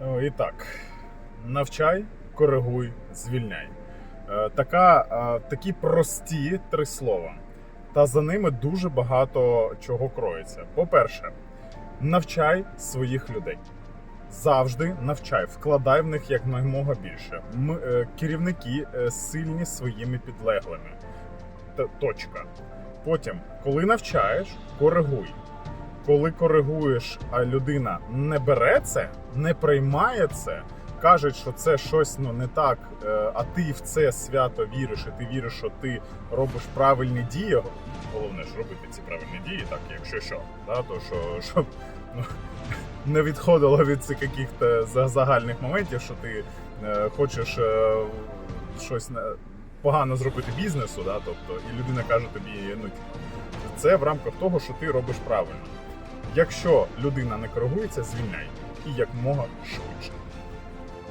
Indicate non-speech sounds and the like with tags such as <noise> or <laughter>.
І так, навчай, коригуй, звільняй. Е, Така, е, такі прості три слова. Та за ними дуже багато чого кроється. По-перше, навчай своїх людей. Завжди навчай, вкладай в них якомога більше. Ми, е, керівники сильні своїми підлеглими. Точка. Потім, коли навчаєш, коригуй. Коли коригуєш, а людина не бере це, не приймає це, каже, що це щось ну не так, е, а ти в це свято віриш, і ти віриш, що ти робиш правильні дії. Головне ж робити ці правильні дії, так якщо що, да, то що щоб ну, <laughs> не відходило від цих каких-то за- загальних моментів, що ти е, хочеш е, щось погано зробити бізнесу, да, тобто, і людина каже тобі, ну це в рамках того, що ти робиш правильно. Якщо людина не коригується, звільняй і як мога швидше.